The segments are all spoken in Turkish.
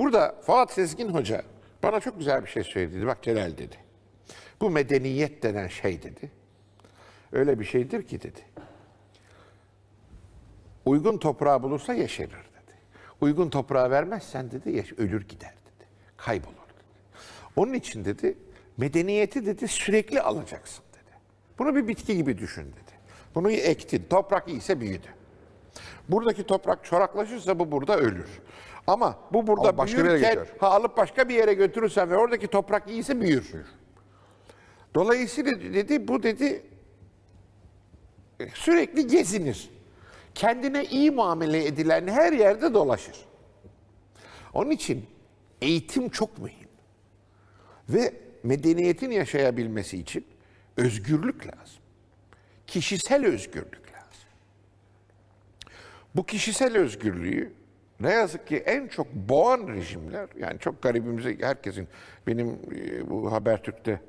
Burada Fuat Sezgin Hoca bana çok güzel bir şey söyledi. Bak Celal dedi. Bu medeniyet denen şey dedi. Öyle bir şeydir ki dedi. Uygun toprağı bulursa yeşerir dedi. Uygun toprağı vermezsen dedi yaş- ölür gider dedi. Kaybolur dedi. Onun için dedi medeniyeti dedi sürekli alacaksın dedi. Bunu bir bitki gibi düşün dedi. Bunu ektin. Toprak iyiyse büyüdü. Buradaki toprak çoraklaşırsa bu burada ölür. Ama bu burada Ama başka bir yere büyürken ha alıp başka bir yere götürürsen ve oradaki toprak iyiyse büyür. Dolayısıyla dedi bu dedi sürekli gezinir. Kendine iyi muamele edilen her yerde dolaşır. Onun için eğitim çok mühim. Ve medeniyetin yaşayabilmesi için özgürlük lazım. Kişisel özgürlük lazım. Bu kişisel özgürlüğü ne yazık ki en çok boğan rejimler, yani çok garibimize herkesin, benim e, bu Habertürk'te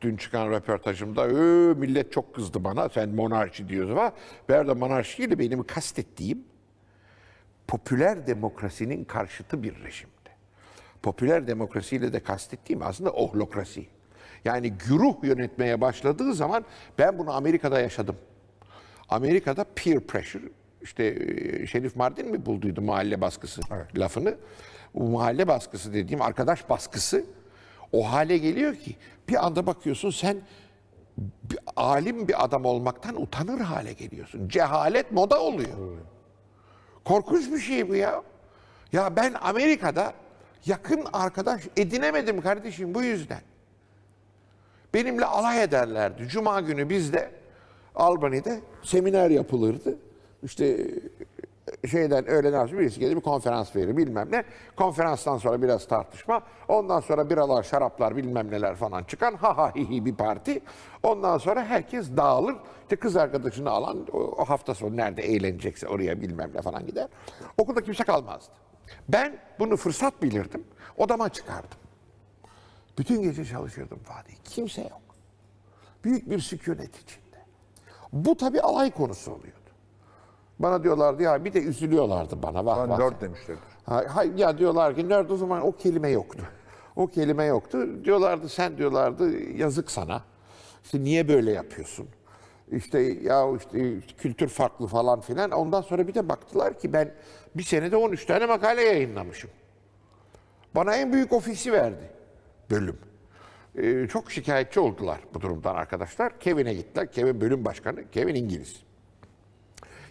dün çıkan röportajımda "Ö, millet çok kızdı bana, sen monarşi diyorsun ama ben de monarşiyle benim kastettiğim popüler demokrasinin karşıtı bir rejimdi. Popüler demokrasiyle de kastettiğim aslında ohlokrasi. Yani güruh yönetmeye başladığı zaman ben bunu Amerika'da yaşadım. Amerika'da peer pressure, işte Şerif Mardin mi bulduydu mahalle baskısı lafını? Bu mahalle baskısı dediğim arkadaş baskısı o hale geliyor ki bir anda bakıyorsun sen bir alim bir adam olmaktan utanır hale geliyorsun. Cehalet moda oluyor. Korkunç bir şey bu ya. Ya ben Amerika'da yakın arkadaş edinemedim kardeşim bu yüzden. Benimle alay ederlerdi. Cuma günü bizde Albany'de seminer yapılırdı. İşte e, şeyden öğleden sonra birisi gelir bir konferans verir bilmem ne. Konferanstan sonra biraz tartışma. Ondan sonra biralar, şaraplar bilmem neler falan çıkan ha ha hi hi bir parti. Ondan sonra herkes dağılır. İşte kız arkadaşını alan o, hafta sonu nerede eğlenecekse oraya bilmem ne falan gider. Okulda kimse kalmazdı. Ben bunu fırsat bilirdim. Odama çıkardım. Bütün gece çalışırdım Fatih. Kimse yok. Büyük bir sükunet içinde. Bu tabii alay konusu oluyordu. Bana diyorlardı ya bir de üzülüyorlardı bana. Vah, Bana vah. nerd demişlerdir. Ha, ha- ya diyorlar ki nerd o zaman o kelime yoktu. O kelime yoktu. Diyorlardı sen diyorlardı yazık sana. İşte niye böyle yapıyorsun? İşte ya işte kültür farklı falan filan. Ondan sonra bir de baktılar ki ben bir senede 13 tane makale yayınlamışım. Bana en büyük ofisi verdi bölüm. Ee, çok şikayetçi oldular bu durumdan arkadaşlar. Kevin'e gittiler. Kevin bölüm başkanı. Kevin İngiliz.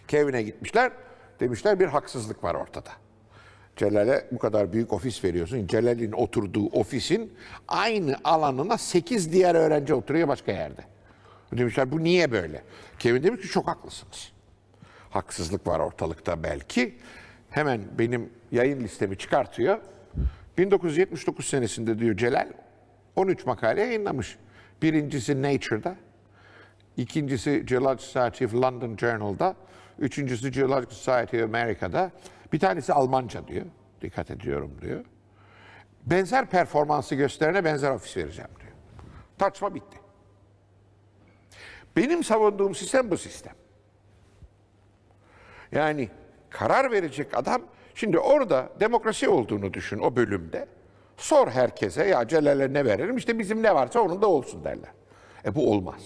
Kevin'e gitmişler. Demişler bir haksızlık var ortada. Celal'e bu kadar büyük ofis veriyorsun. Celal'in oturduğu ofisin aynı alanına 8 diğer öğrenci oturuyor başka yerde. Demişler bu niye böyle? Kevin demiş ki çok haklısınız. Haksızlık var ortalıkta belki. Hemen benim yayın listemi çıkartıyor. 1979 senesinde diyor Celal 13 makale yayınlamış. Birincisi Nature'da, İkincisi Geological Society of London Journal'da. Üçüncüsü Geological Society of America'da. Bir tanesi Almanca diyor. Dikkat ediyorum diyor. Benzer performansı gösterene benzer ofis vereceğim diyor. Tartışma bitti. Benim savunduğum sistem bu sistem. Yani karar verecek adam, şimdi orada demokrasi olduğunu düşün o bölümde. Sor herkese ya Celal'e ne verelim işte bizim ne varsa onun da olsun derler. E bu olmaz.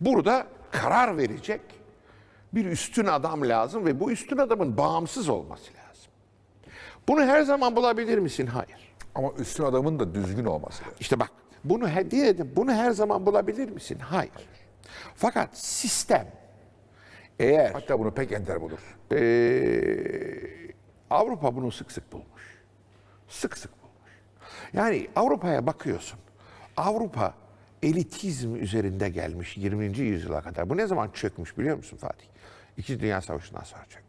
Burada karar verecek bir üstün adam lazım ve bu üstün adamın bağımsız olması lazım. Bunu her zaman bulabilir misin? Hayır. Ama üstün adamın da düzgün olması lazım. İşte bak bunu he- diyelim bunu her zaman bulabilir misin? Hayır. Fakat sistem eğer Hatta bunu pek ender bulur. Ee, Avrupa bunu sık sık bulmuş. Sık sık bulmuş. Yani Avrupa'ya bakıyorsun. Avrupa elitizm üzerinde gelmiş 20. yüzyıla kadar. Bu ne zaman çökmüş biliyor musun Fatih? İkinci Dünya Savaşı'ndan sonra çökmüş.